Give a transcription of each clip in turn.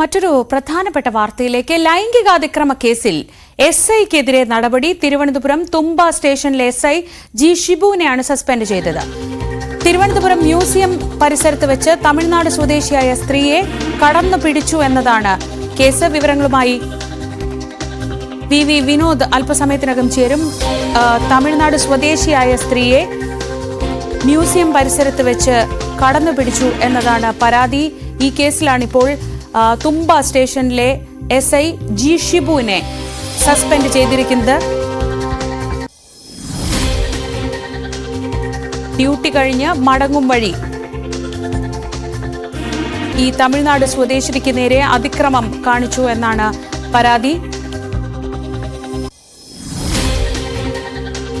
മറ്റൊരു പ്രധാനപ്പെട്ട വാർത്തയിലേക്ക്. ലൈംഗികാതിക്രമ കേസിൽ എസ് ഐക്കെതിരെ നടപടി തിരുവനന്തപുരം തുമ്പ സ്റ്റേഷനിലെ എസ് ഐ ജി ഷിബുവിനെയാണ് സസ്പെൻഡ് ചെയ്തത്. തിരുവനന്തപുരം മ്യൂസിയം പരിസരത്ത് വെച്ച് തമിഴ്നാട് സ്വദേശിയായ സ്ത്രീയെ കടന്നു പിടിച്ചു എന്നതാണ് കേസ് വിവരങ്ങളുമായി. വി വി വിനോദ് അല്പസമയത്തിനകം ചേരും. തമിഴ്നാട് സ്വദേശിയായ സ്ത്രീയെ മ്യൂസിയം പരിസരത്ത് വെച്ച് കടന്നു പിടിച്ചു എന്നതാണ് പരാതി. ഈ കേസിലാണിപ്പോൾ തുമ്പ സ്റ്റേഷനിലെ എസ് ഐ ജി ഷിബുവിനെ സസ്പെൻഡ് ചെയ്തിരിക്കുന്നത്. ഡ്യൂട്ടി കഴിഞ്ഞ് മടങ്ങും വഴി. ഈ തമിഴ്നാട് സ്വദേശിക്ക് നേരെ അതിക്രമം കാണിച്ചു എന്നാണ് പരാതി.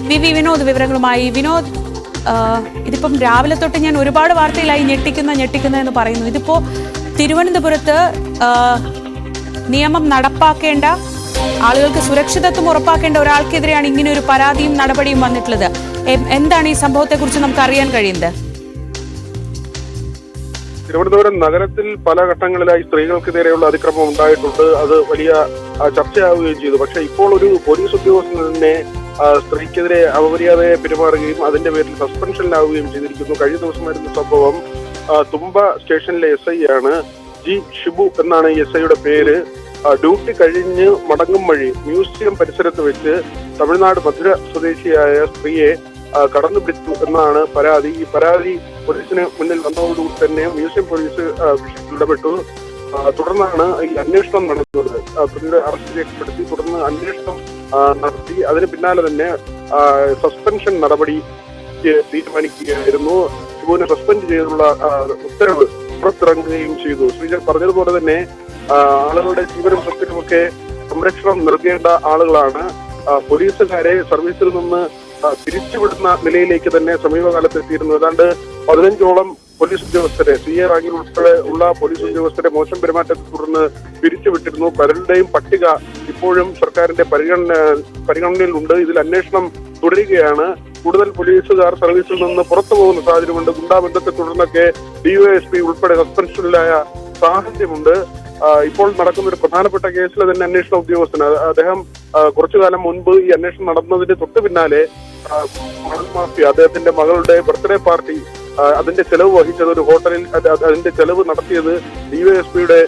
വി വി വിനോദ് വിവരങ്ങളുമായി. വിനോദ് ഇതിപ്പം രാവിലെ തൊട്ട് ഞാൻ ഒരുപാട് വാർത്തയിലായി ഞെട്ടിക്കുന്ന ഞെട്ടിക്കുന്ന എന്ന് പറയുന്നു. ഇതിപ്പോ തിരുവനന്തപുരത്ത് നിയമം നടപ്പാക്കേണ്ട ആളുകൾക്ക് സുരക്ഷിതത്വം ഉറപ്പാക്കേണ്ട ഒരാൾക്കെതിരെയാണ് ഇങ്ങനെ ഒരു പരാതിയും നടപടിയും വന്നിട്ടുള്ളത്. എന്താണ് ഈ സംഭവത്തെക്കുറിച്ച് നമുക്ക് അറിയാൻ കഴിയുന്നത്? തിരുവനന്തപുരം നഗരത്തിൽ പല ഘട്ടങ്ങളിലായി സ്ത്രീകൾക്കെതിരെയുള്ള അതിക്രമം ഉണ്ടായിട്ടുണ്ട്. അത് വലിയ ചർച്ചയാവുകയും ചെയ്തു. പക്ഷേ ഇപ്പോൾ ഒരു പോലീസ് ഉദ്യോഗസ്ഥൻ തന്നെ സ്ത്രീക്കെതിരെ അപമര്യാദയെ പെരുമാറുകയും അതിന്റെ പേരിൽ സസ്പെൻഷനിലാവുകയും ചെയ്തിരിക്കുന്നു. കഴിഞ്ഞ ദിവസമായിരുന്ന സംഭവം തുമ്പ സ്റ്റേഷനിലെ എസ് ഐ ആണ്. ജി ഷിബു എന്നാണ് എസ് ഐയുടെ പേര്. ഡ്യൂട്ടി കഴിഞ്ഞ് മടങ്ങും വഴി മ്യൂസിയം പരിസരത്ത് വെച്ച് തമിഴ്നാട് മധുര സ്വദേശിയായ സ്ത്രീയെ കടന്നു പിടിച്ചു എന്നാണ് പരാതി. ഈ പരാതി പോലീസിന് മുന്നിൽ വന്നതോടുകൂടി തന്നെ മ്യൂസിയം പോലീസ് ഇടപെട്ടു. തുടർന്നാണ് ഈ അന്വേഷണം നടന്നത്. പ്രതിയുടെ അറസ്റ്റ് രേഖപ്പെടുത്തി തുടർന്ന് അന്വേഷണം നടത്തി. അതിന് പിന്നാലെ തന്നെ സസ്പെൻഷൻ നടപടി തീരുമാനിക്കുകയായിരുന്നു. ശിവുവിനെ സസ്പെൻഡ് ചെയ്തുള്ള ഉത്തരവ് പുറത്തിറങ്ങുകയും ചെയ്തു. ശ്രീജൻ പറഞ്ഞതുപോലെ തന്നെ ആളുകളുടെ ജീവനും സ്വത്തിനുമൊക്കെ സംരക്ഷണം നൽകേണ്ട ആളുകളാണ്. പോലീസുകാരെ സർവീസിൽ നിന്ന് തിരിച്ചുവിടുന്ന നിലയിലേക്ക് തന്നെ സമീപകാലത്ത് എത്തിയിരുന്നു. ഏതാണ്ട് പതിനഞ്ചോളം പോലീസ് ഉദ്യോഗസ്ഥരെ സി എ റാങ്കിൽ ഉൾപ്പെടെ ഉള്ള പോലീസ് ഉദ്യോഗസ്ഥരെ മോശം പെരുമാറ്റത്തെ തുടർന്ന് പിരിച്ചുവിട്ടിരുന്നു. പലരുടെയും പട്ടിക ഇപ്പോഴും സർക്കാരിന്റെ പരിഗണന പരിഗണനയിലുണ്ട്. ഇതിൽ അന്വേഷണം തുടരുകയാണ്. കൂടുതൽ പോലീസുകാർ സർവീസിൽ നിന്ന് പുറത്തു പോകുന്ന സാഹചര്യമുണ്ട്. ഗുണ്ടാബന്ധത്തെ തുടർന്നൊക്കെ ഡിവൈഎസ്പി ഉൾപ്പെടെ സസ്പെൻഷനിലായ സാഹചര്യമുണ്ട്. ഇപ്പോൾ നടക്കുന്ന ഒരു പ്രധാനപ്പെട്ട കേസിലെ തന്നെ അന്വേഷണ ഉദ്യോഗസ്ഥൻ അദ്ദേഹം കുറച്ചു കാലം മുൻപ് ഈ അന്വേഷണം നടന്നതിന് തൊട്ട് പിന്നാലെ മാഫിയ അദ്ദേഹത്തിന്റെ മകളുടെ ബർത്ത്ഡേ പാർട്ടി അതിന്റെ ചെലവ് വഹിച്ചത് ഒരു ഹോട്ടലിൽ അത് അത് അതിന്റെ ചെലവ് നടത്തിയത് ഡിവൈഎസ്പിയുടെ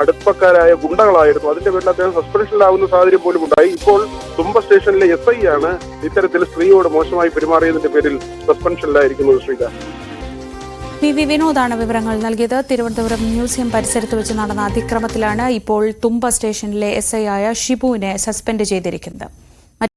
അടുപ്പക്കാരായ ഗുണ്ടകളായിരുന്നു. അതിന്റെ പേരിൽ അദ്ദേഹം സസ്പെൻഷനിലാവുന്ന സാഹചര്യം പോലും ഉണ്ടായി. ഇപ്പോൾ തുമ്പ സ്റ്റേഷനിലെ എസ് ഐ ആണ് ഇത്തരത്തിൽ സ്ത്രീയോട് മോശമായി പെരുമാറിയതിന്റെ പേരിൽ സസ്പെൻഷനിലായിരിക്കുന്നത് ശ്രീകാന്ത് പി വി വിനോദാണ് വിവരങ്ങൾ നൽകിയത്. തിരുവനന്തപുരം മ്യൂസിയം പരിസരത്ത് വെച്ച് നടന്ന അതിക്രമത്തിലാണ് ഇപ്പോൾ തുമ്പ സ്റ്റേഷനിലെ എസ് ഐ ആയ ഷിബുവിനെ സസ്പെൻഡ് ചെയ്തിരിക്കുന്നത്.